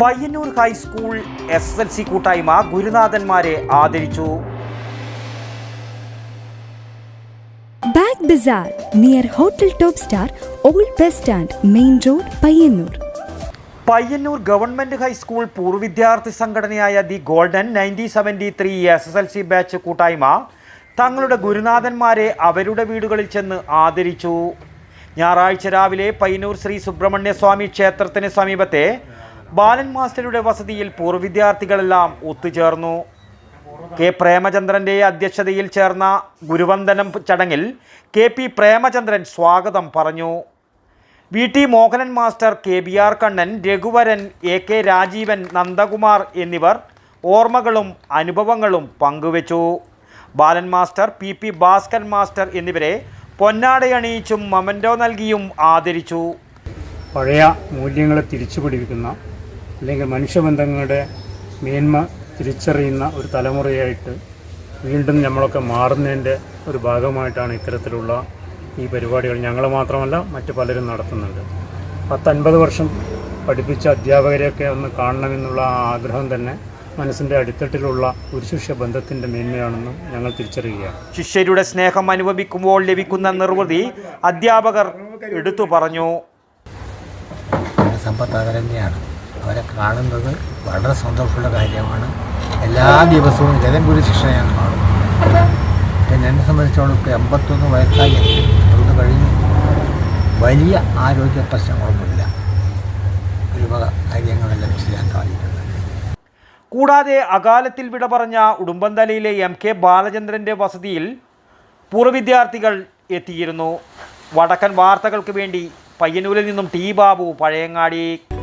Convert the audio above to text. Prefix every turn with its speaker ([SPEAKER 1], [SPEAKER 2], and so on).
[SPEAKER 1] Payyanur high school S L C കൂട്ടായ്മ ഗുരുനാഥന്മാരെ ആദരിച്ചു.
[SPEAKER 2] Bag bazaar near hotel top star old bus stand main road Payyanur.
[SPEAKER 1] Payyanur government high school പൂർവ വിദ്യാർത്ഥി സംഘടനയായ the golden nineteen seventy three S S L C batch കൂട്ടായ്മ തങ്ങളുടെ ഗുരുനാഥന്മാരെ അവരുടെ വീടുകളിൽ ചെന്ന് ആദരിച്ചു. ഞായറാഴ്ച രാവിലെ പയ്യന്നൂർ ശ്രീ സുബ്രഹ്മണ്യ സ്വാമി ക്ഷേത്രത്തിന് സമീപത്തെ ബാലൻ മാസ്റ്ററുടെ വസതിയിൽ പൂർവവിദ്യാർത്ഥികളെല്ലാം ഒത്തുചേർന്നു. കെ പ്രേമചന്ദ്രന്റെ അധ്യക്ഷതയിൽ ചേർന്ന ഗുരുവന്ദനം ചടങ്ങിൽ കെ പി പ്രേമചന്ദ്രൻ സ്വാഗതം പറഞ്ഞു. V T Mohanan master K B R Kannan Raghuvaran A K Rajeevan Nandakumar എന്നിവർ ഓർമ്മകളും അനുഭവങ്ങളും പങ്കുവച്ചു. Balan master P P Bhaskaran master എന്നിവരെ പൊന്നാടയണിയിച്ചും മൊമന്റോ നൽകിയും ആദരിച്ചു.
[SPEAKER 3] പഴയ മൂല്യങ്ങളെ തിരിച്ചു പിടിപ്പിക്കുന്ന അല്ലെങ്കിൽ മനുഷ്യബന്ധങ്ങളുടെ മേന്മ തിരിച്ചറിയുന്ന ഒരു തലമുറയായിട്ട് വീണ്ടും നമ്മളൊക്കെ മാറുന്നതിന്റെ ഒരു ഭാഗമായിട്ടാണ് ഇത്തരത്തിലുള്ള ഈ പരിപാടികൾ ഞങ്ങൾ മാത്രമല്ല മറ്റ് പലരും നടത്തുന്നുണ്ട് പത്തൻപത് വർഷം പഠിപ്പിച്ച അധ്യാപകരെയൊക്കെ ഒന്ന് കാണണമെന്നുള്ള ആ ആഗ്രഹം തന്നെ മനസ്സിന്റെ അടിത്തട്ടിലുള്ള ഒരു ശിഷ്യ ബന്ധത്തിന്റെ മേന്മയാണെന്ന് ഞങ്ങൾ തിരിച്ചറിയുകയാണ്.
[SPEAKER 1] ശിഷ്യരുടെ സ്നേഹം അനുഭവിക്കുമ്പോൾ ലഭിക്കുന്ന നിർവൃതി അധ്യാപകർ എടുത്തു പറഞ്ഞു.
[SPEAKER 4] ഒരു സമ്പത്ത് അത് തന്നെയാണ് അവരെ കാണുന്നത് വളരെ സന്തോഷമുള്ള കാര്യമാണ്. എല്ലാ ദിവസവും ഏതെങ്കിലും ശിക്ഷയാണ് കാണുന്നത്. പിന്നെ എന്നെ സംബന്ധിച്ചോളം ഇപ്പോൾ എൺപത്തൊന്ന് വയസ്സായി. അതുകൊണ്ട് കഴിഞ്ഞു. വലിയ ആരോഗ്യ പ്രശ്നങ്ങളൊന്നുമില്ല. ഒരുപാട് കാര്യങ്ങളെല്ലാം ചെയ്യാൻ സാധിക്കുന്നത്
[SPEAKER 1] കൂടാതെ അകാലത്തിൽ വിട പറഞ്ഞ ഉടുമ്പന്തലയിലെ എം കെ ബാലചന്ദ്രന്റെ വസതിയിൽ പൂർവവിദ്യാർത്ഥികൾ എത്തിയിരുന്നു. വടക്കൻ വാർത്തകൾക്ക് വേണ്ടി പയ്യന്നൂരിൽ നിന്നും ടി ബാബു പഴയങ്ങാടി.